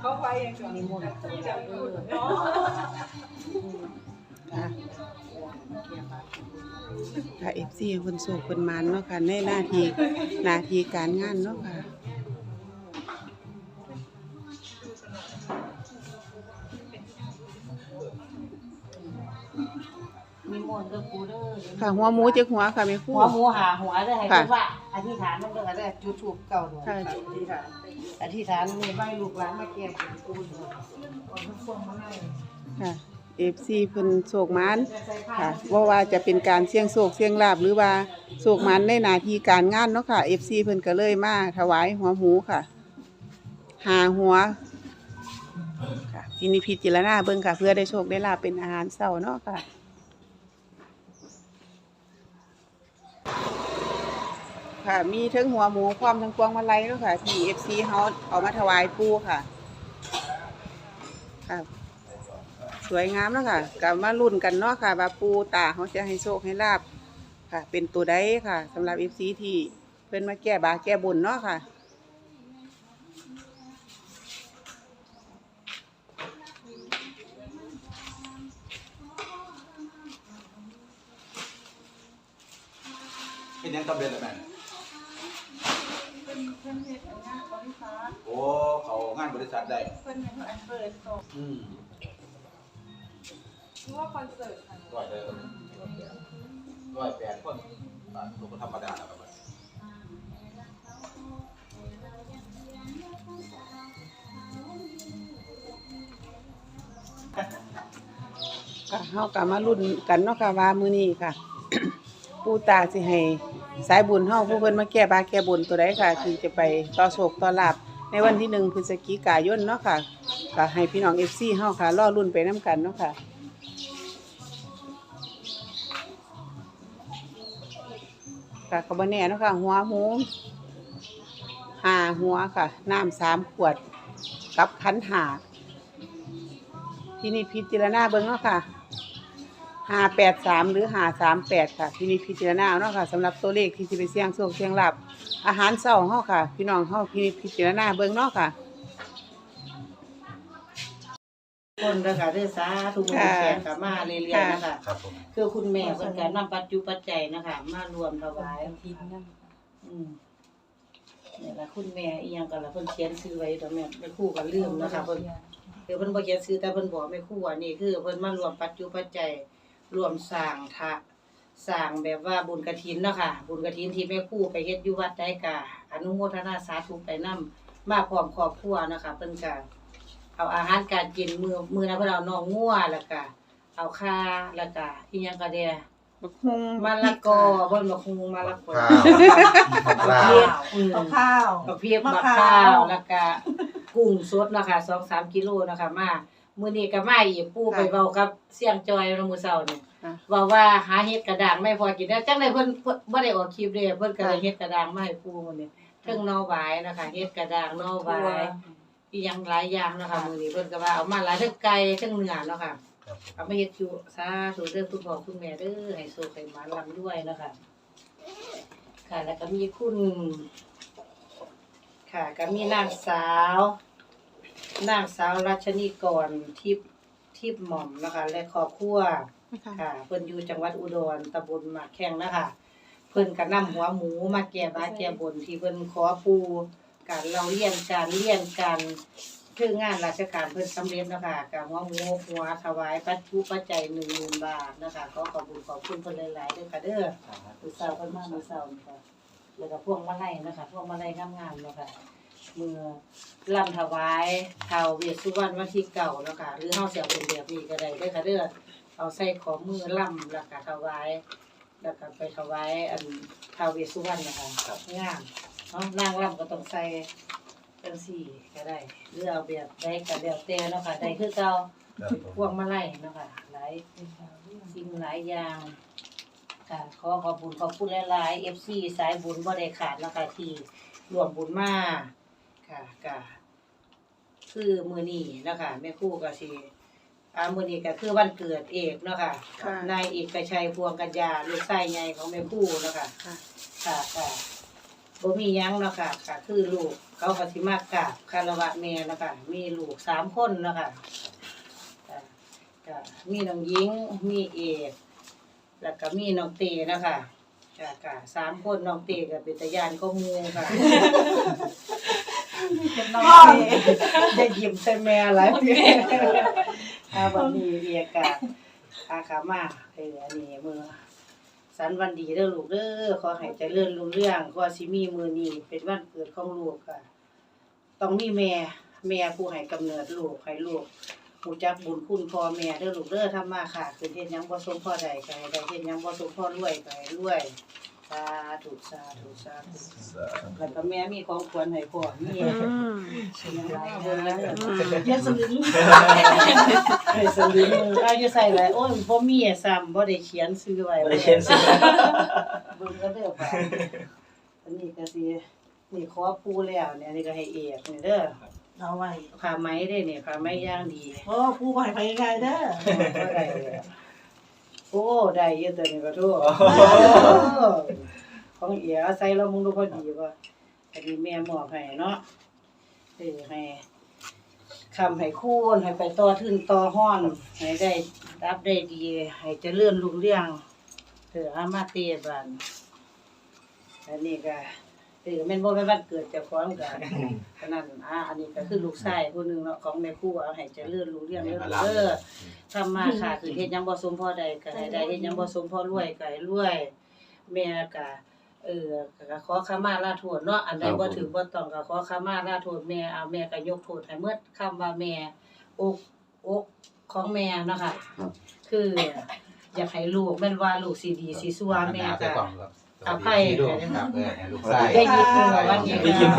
เขาไปยังก่อนนิมนต์ตัวเด้อเนาะค่ะค่ะ FC เพิ่นสุขเพิ่นมันเนาะค่ะในหน้าที่หน้าที่การงานเนาะค่ะ นิมนต์เด้อปูเด้อค่ะ หัวหมูจักหัวค่ะแม่ครู หัวหมูหาหัวเด้อให้ค่ะเพิ่นว่าอธิษฐานมันก็ได้จุดทูปเก่าด้วยค่ะอธิษฐานอธิษฐานมีใบลูกหลานมาแก้บนปูเด้อขอทุกคนมาให้ค่ะ FC เพิ่นโศกมันค่ะว่าว่าจะเป็นการเสี่ยงโศกเสี่ยงลาบหรือว่าโศกมันในหน้าที่การงานเนาะค่ะ FC เพิ่นก็เลยมาถวายหัวหมูค่ะ หาหัวค่ะพินิจพิจารณาเบิ่งค่ะ เพื่อได้โชคได้ลาบเป็นอาหารเช้าเนาะค่ะ ค่ะ มีทั้งหัวหมูพร้อมทั้งพวงมาลัยเนาะค่ะที่ FC เฮาเอามาถวายปู่ค่ะ ค่ะ สวยงามเนาะค่ะกลับมาลุ้นกันเนาะค่ะว่าปู่ตาเขาจะให้โชคให้ลาบค่ะ เป็นตัวใดค่ะสำหรับ FC ที่เพิ่นมาแก้บาแก้บนเนาะค่ะเป็นยังตำเร็จแล้วแม่เป็นเพื่อนเฮ็ดงานบริษัทโอ้เขางานบริษัทได้เพื่อนยังอันเปิดโตอืมชื่อว่าคอนเสิร์ตค่ะร้อยเลยร้อยแปดคนอ่าลูกก็ธรรมดาแล้วครับค่ะเฮาก็มาลุ้นกันเนาะค่ะว่ามื้อนี้ค่ะ ปู่ตาสิให้ สายบุญเฮาผู้เพิ่นมาแก้บาแก้บนตัวใดค่ะ ที่จะไปต่อโชคต่อลาบในวันที่หนึ่งพฤศจิกายนเนาะค่ะก็ให้พี่น้อง FC เฮาค่ะรอลุ้นไปนํกันเนาะค่ะค่ะกบ่แน่เนาะค่ะ หัวหมูห้าหัวค่ะ น้ำสามขวด กับขันหาที่นี่พิจารณาเบิ่งเนาะค่ะ ห้าแปดสามหรือห้าสามแปดค่ะที่นี่พิจารณาเนาะค่ะสำหรับตัวเลขที่จะไปเสี่ยงโชคเสี่ยงลาบอาหารเช้าเฮาค่ะ พี่น้องเฮาที่นี่พิจารณาเบิ่งเนาะค่ะ คนเด้อค่ะเด้อสาธุบุญค่ะแขกก็มาเรื่อยๆนะคะครับผมคือคุณแม่เพิ่นก็นำปัจจุปัจจัยนะคะมารวมถวายทินนั่นอืมนี่ล่ะคุณแม่อีหยังก็ล่ะเพิ่นเขียนชื่อไว้ตัวแม่แม่ครู่ก็ลืมนะคะเพิ่นคือเพิ่นบ่เขียนชื่อแต่เพิ่นบอกแม่ครู่ว่านี่คือเพิ่นมารวมปัจจุปัจจัย รวมสร้างทะสร้างแบบว่าบุญกฐินเนาะค่ะ บุญกฐินที่แม่ครู่ไปเฮ็ดอยู่วัดได้กะอนุโมทนาสาธุไปนํมาพร้อมครอบครัวนะคะเพิ่นก็เอาอาหารการกินมื้อมื้อนั้นเพิ่นเอาน้องงัวแล้วก็เอาข้าแล้วก็อีหยังก็เด้บักฮุงมะละกอเพิ่นบอกคุงมะละกอข้าวเพียบอืมกับข้าว บักเพียบมะบักพร้าวข้าวแล้วก็กุ้งสดเนาะค่ะ2-3กิโลเนาะค่ะมา มื้อนี้ก็มาอีกปู่ไปเว้ากับเสียงจอยเนาะมื้อเช้านี่ค่ะเว้าว่าหาเฮ็ดกระด้างไม่พอกินแล้วจังได๋เพิ่นเพิ่นบ่ได้ออกคลิปเด้เพิ่นก็เลยเฮ็ดกระด้างมาให้ปู่มื้อนี้เทิงหนอหวายนะคะเฮ็ดกระด้างหนอหวายอีหยังหลายอย่างเนาะค่ะมื้อนี้เพิ่นก็ว่าเอามาหลายเทั้งไก่เทั้งเนื้อเนาะค่ะครับผมเอามาเฮ็ดอยู่สาธุเด้อคุณพ่อคุณแม่เด้อให้สุขให้หมานลำด้วยนะคะค่ะแล้วก็มีคุณ ค่ะก็มีนางสาว นางสาวรัชนีกรทิพย์ทิพย์หม่อมนะคะ และครอบครัวค่ะเพิ่นอยู่จังหวัดอุดรตำบลหมากแข้งนะคะ เพิ่นก็นำหัวหมูมาแก้บาแก้บนที่เพิ่นขอปูการเราเรียนการเรียนการคืองานราชการเพิ่นสำเร็จเนาะคะกับหัวหมูหัวถวายปัจจุปัจจัย10,000บาทนะคะก็ขอบคุณขอบคุณเพิ่นหลายๆเด้อค่ะเด้อมื้อเช้าเพิ่นมามื้อเช้านี่ค่ะแล้วก็พวงมาลัยนะคะพวงมาลัยงามๆเนาะค่ะ มือลำถวายท้าวเวสสุวรรณวันที่เก่าเนาะค่ะหรือเฮาสิเอาเป็นแบบนี้ก็ได้เด้อค่ะเด้อเอาใส่ของมือล่ำแล้วก็ถวายแล้วก็ไปถวายอันท้าวเวสสุวรรณนะคะงามเนาะนางล่ำก็ต้องใส่จังสี่ก็ได้หรือเอาแบบใดก็แล้วแต่เนาะค่ะได้คือเก่าครับผมพวงมาลัยเนาะค่ะหลายสิ่งหลายอย่างค่ะขอขอบคุณขอบคุณหลายๆ FC สายบุญบ่ได้ขาดเนาะค่ะที่รวมบุญมา ค่ะก็คือมื้อนี้เนาะค่ะแม่ครู่ก็สิอ่ามื้อนี้ก็คือวันเกิดเอกเนาะค่ะค่ะ นายเอกชัยพวงกัญญาลูกชายใหญ่ของแม่ครู่เนาะค่ะ ค่ะ ค่ะค่ะบ่มีหยังเนาะค่ะก็คือลูกเขาก็สิมากราบคารวะแม่เนาะค่ะมีลูกสามคนเนาะค่ะก็ก็มีน้องหญิงมีเอกแล้วก็มีน้องเตเนาะค่ะก็ก็สามคนน้องเตก็เป็นตาญาณก็มูค่ะ เป็นน้องพ่อเอได้ยิ้มใส่แม่หลายปีถ้าวันนี้เรียกกะอาขามาเอออันนี้มือสันวันดีเด้อลูกเด้อขอให้เจริญรุ่งเรืองขอสิมีมือนี้เป็นวันเกิดของลูกค่ะ ต้องมีแม่แม่ผู้ให้กำเนิดลูกให้ลูกรู้จักบุญคุณพ่อแม่เด้อลูกเด้อทำมาค่ะคือเฮ็ดหยังบ่สมพ่อใดก็ให้ได้เฮ็ดหยังบ่สมพ่อรวยก็ให้รวย สาธุสาธุสาธุแล้วก็แม่มีของควรให้พ่อมีอืมเป็นอะไรเด้อเยอะสลึงเฮ้ยสลิมเอาอยู่ใส่ไว้โอ้ยบ่มีอะซ้ำบ่ได้เขียนซื้อไว้ไม่ได้เขียนซื้อเบิ่งก็เด้อป่าอันนี้ก็สินี่ขอปูแล้วเนี่ยอันนี้ก็ให้เอกนี่เด้อเอาไว้ผ้าไหมเด้อนี่ผ้าไหมย่างดีโอ้ผู้ใหม่ไปยังไงเด้อบ่ได้เลย โอ้ได้เยอะตัวนี้ก็โทษของเอียใส่แล้วมึงดูพอดีบ่อันนี้แม่มอบให้เนาะเออให้คำให้คูณให้ไปต่อทึนต่อห้อนให้ได้รับได้ดีให้เจริญรุ่งเรืองเถออามาเตบันอันนี้ก็ เออแม่นบ่แม่นวันเกิดเจ้าของกันอันนั้นอ่าอันนี้ก็คือลูกชายผู้หนึงเนาะของแม่ครูเอาให้เจริญรุ่งเรืองเด้อเด้อทำมาค่ะคือเฮ็ดหยังบ่สมพอใดก็ให้ได้เฮ็ดหยังบ่สมพอรวยก็ให้รวย แม่ก็เออก็ขอขมาลาโทษเนาะอันใดบ่ถือบ่ต้องก็ขอขมาลาโทษแม่เอาแม่ก็ยกโทษให้หมดคำว่าแม่อกอกของแม่เนาะค่ะคือ อยากให้ลูกแม่นว่าลูกสิดีสิสัวแม่ใส่ก็กล่องครับอภัยลูกครับเออลูกใส่ได้ยินเพิ่นว่าว่านี่ได้ยิน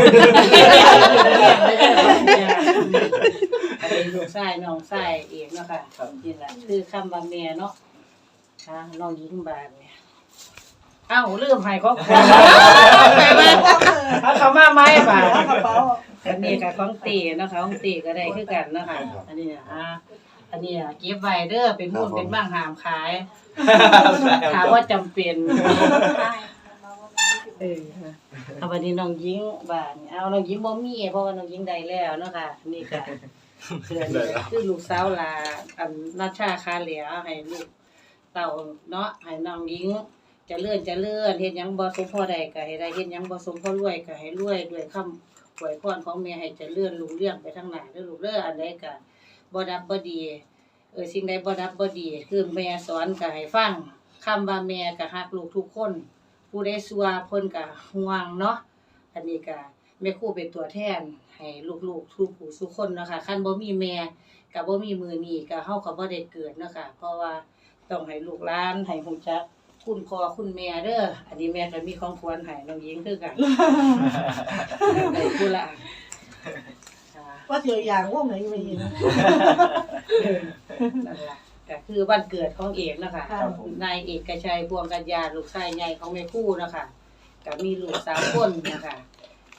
อันนี้ลูกชายน้องชายเองเนาะค่ะนี่ล่ะคือคำว่าแม่เนาะค่ะน้องหญิงบานเนี่ยอ้าวลืมให้ของขวัญเอาเขามาไหมบาดกระอันนี้ก็ของตีเนาะค่ะของตีก็ได้คือกันเนาะค่ะอันนี้อ่าอันนี้อะเก็บไว้เด้อเป็นหุ้นเป็นบ้างหามขายถามว่าจำเป็น เออค่ะเอาวันนี้น้องยิงบ้านเอาน้องยิงบ่มีเพราะว่าน้องยิงได้แล้วเนาะค่ะนี่ก็คืออันนี้ก็คือลูกสาวลาอันนาชาคาเหลียให้ลูกเต่าเนาะให้น้องยิงเจะเลื่อนจะเลื่อนเฮ็ดหยังบ่สมพอใดก็ให้ได้เฮ็ดหยังบ่สมพอรวยก็ให้รวยด้วยคำอวยพรของแม่ให้เจะเลื่อนลุงเรื่องไปทางหน้าเด้อลูกเด้ออันใดก็บ่ดับบ่ดีเออสิ่งใดบ่ดับบ่ดี คือแม่สอนก็ให้ฟังคำว่าแม่ก็ฮักลูกทุกคน ผู้ใดสัวเพิ่นก็ห่วงเนาะอันนี้ก็แม่ครูเป็นตัวแทนให้ลูกๆทุกผู้ทุกคนเนาะค่ะคันบ่มีแม่ก็บ่มีมือนี้ก็เฮาก็บ่ได้เกิดเนาะค่ะเพราะว่าต้องให้ลูกหลานให้ฮู้จักคุณพ่อคุณแม่เด้อ อันนี้แม่ก็มีของควรให้น้องหญิงคือกันได้ผู้ละอันค่ะว่าเจออย่างว่าไหนไม่ยินนั่นล่ะ ก็คือวันเกิดของเอกเนาะคะครับนายเอกชัยพวงกัญญาลูกชายใหญ่ของแม่ครู่เนาะคะก็มีลูกสามคนนะคะ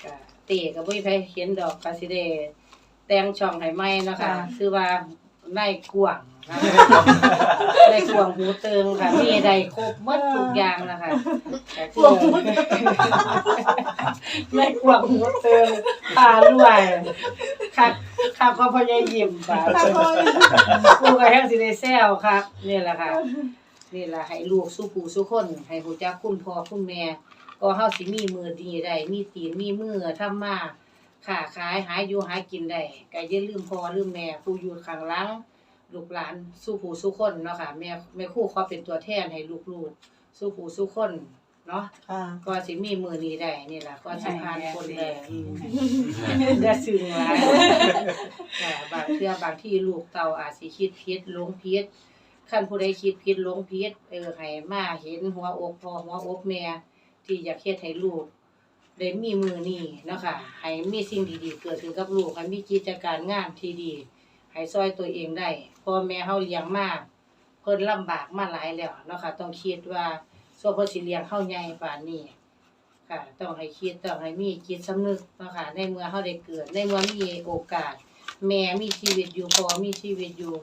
ก็เตะก็บ่มีไผเขียนดอกก็สิได้แต่งช่องให้ใหม่เนาะคะคือว่า นายกวางนะคะนายกวางหูเติงค่ะมีได้ครบหมดทุกอย่างนะคะก็คือนายกวางหูเติงตารวยคักคักก็พยายามป่ากูก็แฮงสิได้แซวครับนี่แหละค่ะนี่แหละให้ลูกสู้ผู้สู้คน ให้ฮู้จักคุณพ่อคุณแม่ ก็เฮาสิมีมือดีได้มีตีนมีมือทำมา ค้าขายหาอยู่หากินได้ก็อย่าลืมพ่อลืมแม่ผู้อยู่ข้างหลังลูกหลานสู้ผู้สู้คนเนาะค่ะแม่แม่ครูขอเป็นตัวแทนให้ลูกๆสู้ผู้สู้คนเนาะค่ะ ก็สิมีมือนี้ได้นี่ล่ะก็สิผ่านคนได้อืมเดือดซึ้งหลายค่ะบางเทื่อบางที่ลูกเต่าอาจสิคิดผิดหลงผิดคันผู้ใดคิดผิดหลงผิดเออให้มาเห็นหัวอกพ่อหัวอกแม่ที่อยากเฮ็ดให้ลูก ได้มีมือนี้เนะคะให้มีสิ่งดีๆ เกิดขึ้นกับลูกให้มีกิจการงานที่ดี ให้ซอยตัวเองได้พ่อแม่เฮาเลี้ยงมาเพิ่นลำบากมาหลายแล้วนะคะต้องคิดว่าส่วนเพิ่นสิเลี้ยงเฮาใหญ่ปานนี้ค่ะ ต้องให้คิดต้องให้มีจิตสำนึกนะคะในเมื่อเฮาได้เกิด ในเมื่อมีโอกาส แม่มีชีวิตอยู่พอมีชีวิตอยู่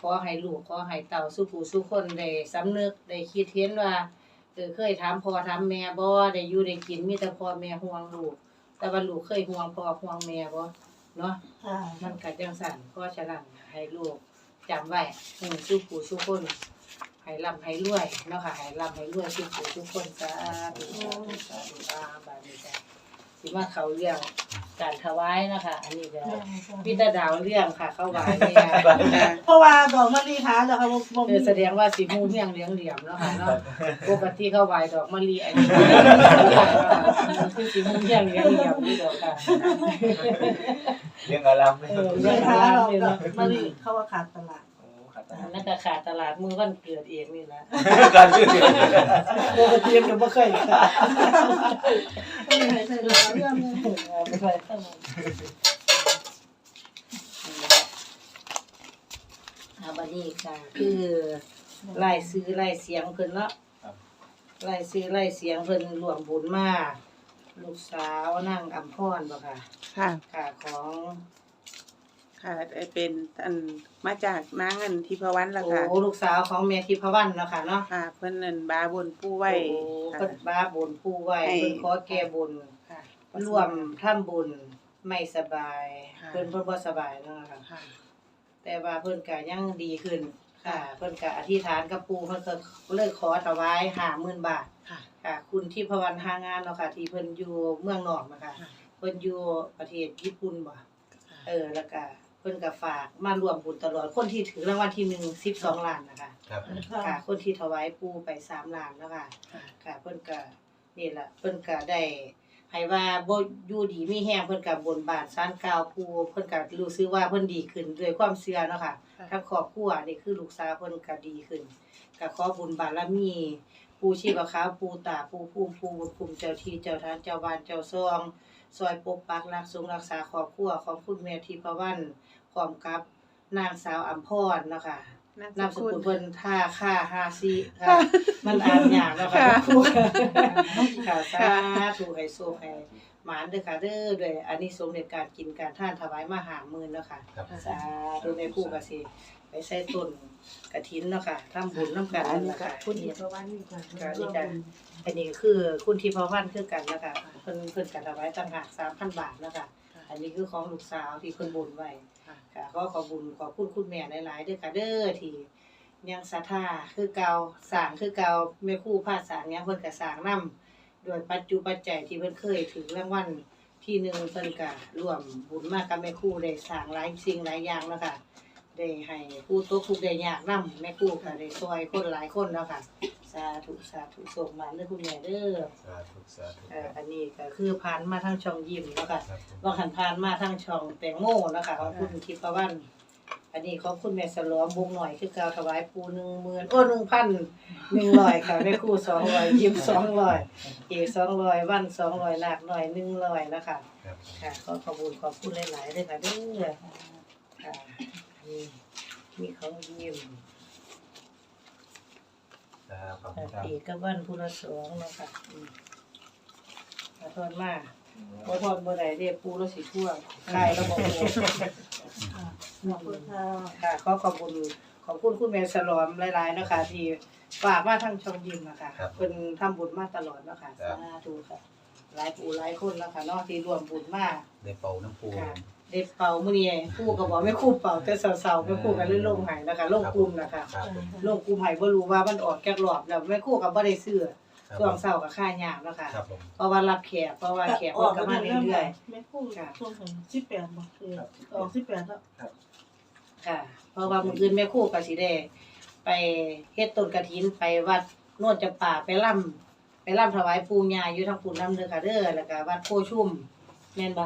ขอให้ลูกขอให้เต่าสู้ผู้สู้คนได้สำนึกได้คิดเห็นว่า เออเคยถามพ่อถามแม่บ่ได้อยู่ได้กินมีแต่พ่อแม่ห่วงลูก แต่ว่าลูกเคยห่วงพ่อห่วงแม่บ่เนาะค่ะมันก็จังสั่นเพราะฉะนั้นให้ลูกจำไว้อืมสู้ผู้สู้คนให้ร่ำให้รวยเนาะค่ะให้ร่ำให้รวยสู้ผู้สู้คนสาธุสาธุสาธุอาบาดีจ้ะ สิมาเขาเรื่องการถวายเนาะคะ อันนี้ก็พี่ตาดาวเรื่องค่ะ เข้าไหวเนี่ยเพราะว่าดอกมะลิหาแล้วค่ะบ่บ่เออแสดงว่าสิมูเมี่ยงเลี้ยงเหลี่ยมเนาะค่ะเนาะปกติเข้าไหวดอกมะลิอันนี้คือสิมูเมี่ยงเลี้ยงเหลี่ยมนี่ดอกค่ะเรื่องอารามเลยเออมะเรื่องลิหาร้านดอกนี่ดอเนาะกมะลิเขาว่าขาดตลาด โอ้ขัดตานั่นก็ขาดตลาดมือวันเกิดเองนี่นะการชื่อเสียงปกติมันบ่เคยขาดก็เลยให้ใส่ดอกเรื่องนึงบ่เคยขาดอาบัดนี้ค่ะ คือไล่ซื้อไล่เสียงเพิ่นเนาะไล่ซื้อไล่เสียงเพิ่นรวมบุญมาลูกสาวนั่งอำพรบ่ค่ะ ค่ะค่ะของ ค่ะได้เป็นอันมาจากนางอันทิพวรรณล่ะโอ้ค่ะลูกสาวของแม่ทิพวรรณเนาะค่ะเนาะค่ะ เพิ่นนั่นบาบนผู้ไว้โอ้ค่ะ เพิ่นบ้าบุญผู้ไว้ให้ เพิ่นขอแก้บุญค่ะ ร่วมทำบุญไม่สบาย ค่ะ เพิ่นเพิ่นบ่สบายเนาะค่ะ ค่ะ แต่ว่าเพิ่นก็ยังดีขึ้นค่ะ เพิ่นก็อธิษฐานกับปู่เพิ่นก็เลยขอถวาย50,000บาท ค่ะ ค่ะคุณที่พวันหางานเนาะค่ะ ที่เพิ่นอยู่เมืองนอกนะคะค่ะ เพิ่นอยู่ประเทศญี่ปุ่นบ่เออแล้วก็ เพิ่นก็ฝากมาร่วมบุญตลอดคนที่ถือรางวัลที่หนึ่ง12ล้านนะคะครับ ค่ะ คนที่ถวายปู่ไป3ล้านเนาะค่ะค่ะค่ะเพิ่นก็นี่ล่ะเพิ่นก็ได้ให้ว่าบ่อยู่ดีมีแฮงเพิ่นก็บนบานศาลกล่าวปู่เพิ่นก็รู้สึกว่าเพิ่นดีขึ้นด้วยความเชื่อเนาะค่ะค่ะทั้งครอบครัวนี่คือลูกสาวเพิ่นก็ดีขึ้นก็ขอบุญบารมีปู่ชีพขาวปู่ตาปู่ภูมิปู่บุญภูมิเจ้าที่เจ้าทานเจ้าบ้านเจ้าซอง ซอยปกปักรักษารักษาครอบครัวของคุณแม่ทิพวรรณพร้อมกับนางสาวอัมพรเนาะค่ะนามสกุลเพิ่นท่าค่าฮาซีค่ะมันอ่านยากแล้วค่ะครูค่ะสาธุให้โชคให้หมานเด้อค่ะเด้อด้วยอันนี้สมเด็จการกินการท่านถวายมาหาหมื่นเนาะค่ะครับสาธุในผู้ก็สิ ไปใส่ต้นกฐินเนาะค่ะทำบุญนำกันอันนั่นนี้ล่ะก็ค่ะคุณนี่ทิพวรรณนี่ค่ะก็นี่จ้ะ อันนี้ก็คือคุณทิพวรรณคือกันนะคะเพิ่นเพิ่นก็ถวายต่างหาก3,000บาทเนาะค่ะ อันนี้คือของลูกสาวที่เพิ่นบุญไว้ค่ะ ค่ะก็ขอบุญขอบคุณคุณแม่หลายๆเด้อค่ะเด้อที่ยังศรัทธาคือเก่าสร้างคือเก่าแม่ครูพาสร้างหยังเพิ่นก็สร้างนํโดยปัจจุปัจจัยที่เพิ่นเคยถึงรางวัลที่หนึ่งเพิ่นก็ร่วมบุญมากับแม่ครูได้สร้างหลายสิ่งหลายอย่างแล้วค่ะ ได้ให้ผู้ตกทุกข์ได้ยากนํแม่ครูก็ได้ช่วยคนหลายคนแล้วค่ะ สาธุสาธุส่งมาเด้อคุณแม่เด้อสาธุสาธุเอ่ออันนี้ก็คือผ่านมาทางช่องยิ้มเนาะค่ะครับผมว่าหันผ่านมาทางช่องแตงโมนะคะของคุณทิพวรรณอันนี้ของคุณแม่สลอมวงหน่อยคือเกาวถวายปูหนึ่งหมื่นโอ้หนึ่งพันหนึ่งร้อยค่ะแม่ครูสองร้อยยิ้มสองร้อยเอกสองร้อยวันสองร้อยหนักหน่อยหนึ่งร้อยนะคะ ครับค่ะขอขอบคุณขอบคุณหลายๆเลยค่ะเด้อค่ะ อันนี้มีของยิ้มครับขอบคุค่ะณครับเอกกับวันพุละสองเนาะคะอืมขอโทษมากบ่ทนบ่ได้เรียกปูแล้วสิท่วงใครแล้วบอกขอบคุณค่ะค่ะขอขอบคุณขอบคุณคุณแม่สลอมหลายๆเนาะคะที่ฝากมาทางช่องยิมนะคะเพิ่นทำบุญมาตลอดเนาะค่ะสาธุค่ะ หลายผู้หลายคนแล้วค่ะเนาะที่รวมบุญมาได้เป่าน้ำปู ค่ะ เด็กเป่ามื้อนี้ผู้ก็บอกไม่คู่เป่าแต่เสาๆไม่คู่กันเลยลงให้นะคะลงกลุ่มนะคะครับผมลงกลุ่มให้บ่รู้ว่ามันออกจากรอบแล้วไม่คู่ก็บ่ได้ซื้อครับช่วงเช้าก็ค่ายากเนาะค่ะครับผม เพราะว่ารับแขกเพราะว่าแขกเพิ่นก็มาเรื่อยๆไม่พูดช่วงของสิบแปดบอกคือออกสิบแปดแล้วค่ะ เพราะว่ามื้ออื่นแม่ครู่ก็สิได้ไปเฮ็ดต้นกฐินไปวัดโนนจำปาไปร่ำไปร่ำถวายปู่ย่าอยู่ทางปุ่นนำเด้อค่ะเด้อแล้วก็วัดโพชุมแม่นบ่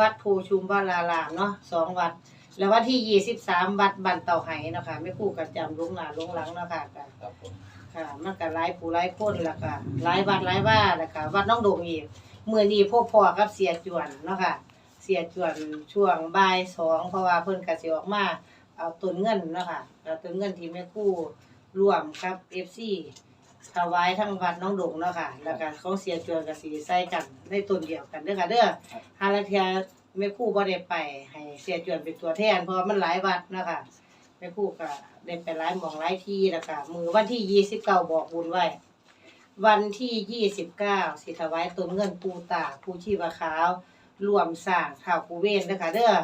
วัดโพชุมวารารามเนาะสองวัด แล้ววันที่23วัดบ้านเต่าไหเนาะค่ะแม่ครู่ก็จำลงหน้าลงหลังเนาะค่ะก็ครับผมค่ะ มันก็หลายผู้หลายคนแล้วก็หลายวัดหลายว่าแล้วก็วัดน้องโดงอีกมื้อนี้พบพ่อกับเสียจวนเนาะค่ะเสียจวนช่วงบ่ายสองเพราะว่าเพิ่นก็สิออกมาเอาต้นเงินเนาะค่ะเอาต้นเงินที่แม่ครู่ร่วมกับ FC ถวายทั้งวัดน้องดงเนาะค่ะแล้วก็ของเสียจวนกับสีใส่กันในต้นเดียวกันเด้อค่ะเด้อหาละเทียแม่ครู่บ่ได้ไปให้เสียจวนเป็นตัวแทนเพราะว่ามันหลายวัดเนาะค่ะแม่ครู่ก็ได้ไปหลายหม่องหลายที่แล้วก็มือวันที่29บอกบุญไว้ วันที่ยี่สิบเก้าสิถวายตนเงินปูตาปูชีวขาวรวมสร้างข่าวกูเวนนะคะเด้อ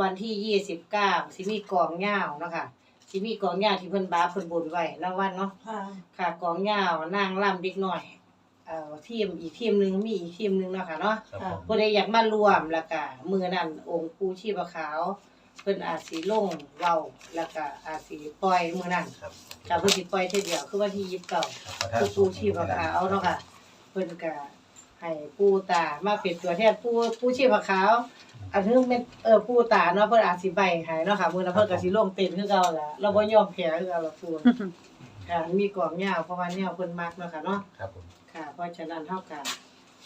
วันที่ยี่สิบเก้าสิมีกองเหย้าเนาะคะ สิมีกองเหย้าที่เพิ่นบาเพิ่นบนไว้แล้ววันเนาะค่ะ ค่ะกองเหย้านางล่ำเด็กหน่อยเอ่อทีมอีกทีมหนึงมีอีกทีมหนึงเนาะค่ะเนาะ ครับผมผู้ใดอยากมารวมแล้วก็มือนั้นองค์ปู่ชีพขาวเพิ่นอาจสิลงเว้าแล้วก็อาจสิปล่อยมือนั้นครับก็เพิ่นสิปล่อยเทื่อเดียวคือวันที่29คือปู่ชีพขาวเนาะค่ะเพิ่นก็ให้ปู่ตามาเป็นตัวแทนปู่ปู่ชีพขาว อันนึงเป็นเออปู่ตาเนาะเพิ่นอาจสิใบให้เนาะค่ะมื้อนั้นเพิ่นก็สิลงเต้นคือเก่าล่ะเราบ่ยอมแพ้คือเก่าล่ะปู่ค่ะมีกองยาวเพราะว่าแนวเพิ่นมักเนาะค่ะเนาะครับผมค่ะ เพราะฉะนั้นเท่ากับ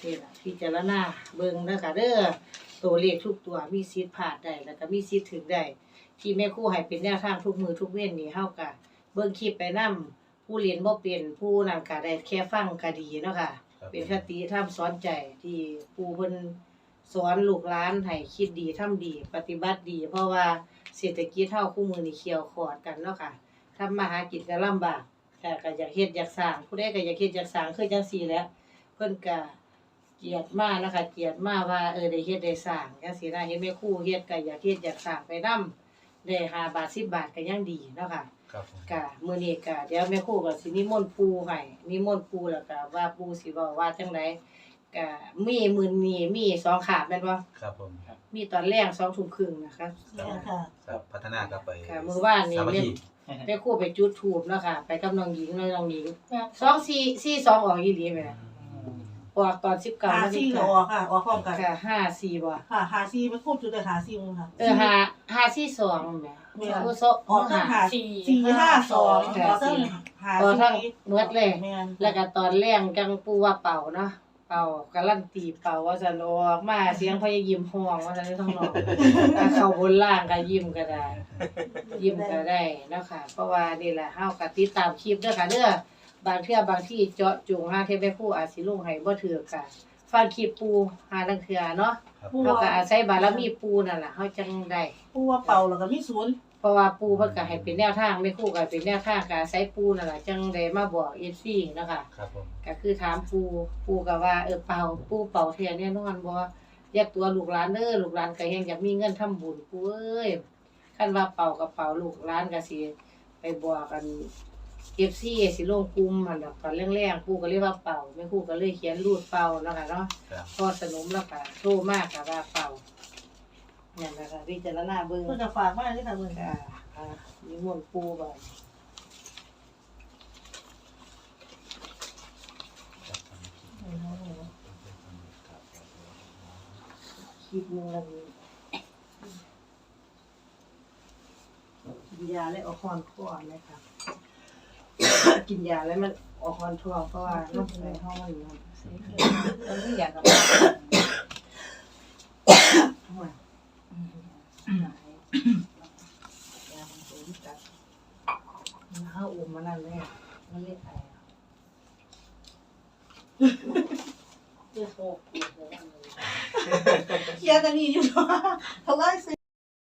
นี่ล่ะพิจารณาเบิ่งเด้อค่ะเด้อตัวเลขทุกตัวมีสิทธิ์พลาดได้แล้วก็มีสิทธิ์ถึงได้ที่แม่ครูให้เป็นแนวทางทุกมือทุกเว้นนี่เฮาก็เบิ่งคลิปไปนํผู้เรียนบ่เป็นผู้นั้นก็ได้แค่ฟังก็ดีเนาะค่ะครับเป็นคติธรรมสอนใจที่ปู่เพิ่น สอนลูกหลานให้คิดดีทำดี ปฏิบัติดี เพราะว่าเศรษฐกิจเฮาคู่มือนี่เคี่ยวขอดกันเนาะค่ะทำมาหากินก็ลำบากแต่ก็อยากเฮ็ดอยากสร้างผู้ใดก็อยากเฮ็ดอยากสร้างคือจังซี่แหละเพิ่นก็เกียรติมานะคะเกียรติมาว่าเออได้เฮ็ดได้สร้างจังซี่นะเฮ็ดแม่ครูเฮ็ดก็อยากเฮ็ดอยากสร้างไปนํได้5บาท10บาทก็ยังดีเนาะค่ะครับผมกะมื้อนี้กะเดี๋ยวแม่ครูก็สินิมนต์ปู่ให้นิมนต์ปู่แล้วก็ว่าปู่สิเว้าว่าจังได กะมีมื้อนี้มีสองขาบแม่นบ่ครับผมมีตอนแรก2ทุ่มครึ่งนะคะเนี่ยค่ะ ครับพัฒนากลับไปค่ะมื้อวานนี้สามัคแม่คีแม่ครูไปจุดธูปเนาะค่ะ ไปกับน้องหญิงเนาะน้องหญิง2 4 4 2ออกอีหลีแม่น่ะออกตอน19หานาซีฬิก็กาออกค่ะ ออกพร้อมกัน ค่ะ5 4บ่ค่ะหาซีไม่ควบจุดเลยหาซีมึงค่ะ เออ5 5 4 2แม่แม่โอ้โซออกทั้งหาสี่ห้าสองออกทั้งหาออกทั้งซีเมืดเลย แม่นแล้วก็ตอนแรกจังปูว่าเป่าเนาะ เป่าการันตีเป่าว่าจะออกมาเสียงพยายิ้มห้องว่าจะได้ต้องนอนถ้าเข้าบนล่างก็ยิ้มก็ได้ ยิ้มก็ได้เนาะค่ะ เพราะว่านี่แหละเฮาก็ติดตามคลิปเด้อค่ะเด้อบางเทื่อบางที่เจาะจงหาเทปแม่ผู้อาจสิลงให้บ่ถือกันฟังคลิปปูหาลังเทื่อเนาะครับผู้เฮาก็ว่าอาศัยบารมีปูนั่นล่ะเฮาจังได้ผู้ว่าเป่าแล้วก็มีศูนย์ เพราะว่าปูเพิ่นก็ให้เป็นแนวทางแม่ครูก็เป็นแนวทางการใช้ปูนั่นล่ะจังได้มาบอก FC เนาะค่ะ ครับผม ก็คือถามปูปูก็ว่าเออเป่าปูเป่าแท้แน่นอนบ่อยากตัวลูกหลานเด้อลูกหลานก็ยังอยากมีเงินทำบุญปูเอ้ยคันว่าเป่ากับเป่าลูกหลานก็สิไปบอกกัน FC สิลงกลุ่มหั่นดอกตอนแรกๆปูก็เลยว่าเป่าแม่ครูก็เลยเขียนรูดเป่าเนาะค่ะเนาะครับ พอสนมแล้วก็โทรมากก็ว่าเป่า นั่นแหละค่ะพิจารณาเบิ่งเพื่อจะฝากมาเลยค่ะเพื่อนค่ะอ่านิมนต์ปูบ่อยคลิปหนึงแล้วมีกินยาแล้วเอาคอนทั่วเลยค่ะ กินยาแล้วมันออกคอนทั่วเพราะว่าน้ำใส่ห้องมันอยู่มันไม่อยากกับหัวย ยามันสูงจัดมันเข้าอุ้มมันนั่นเลยมันเรียกอะไรอะเรียกโคกเรียกอะไรเคลียร์กันนี่อยู่เนาะเขาไล่สิ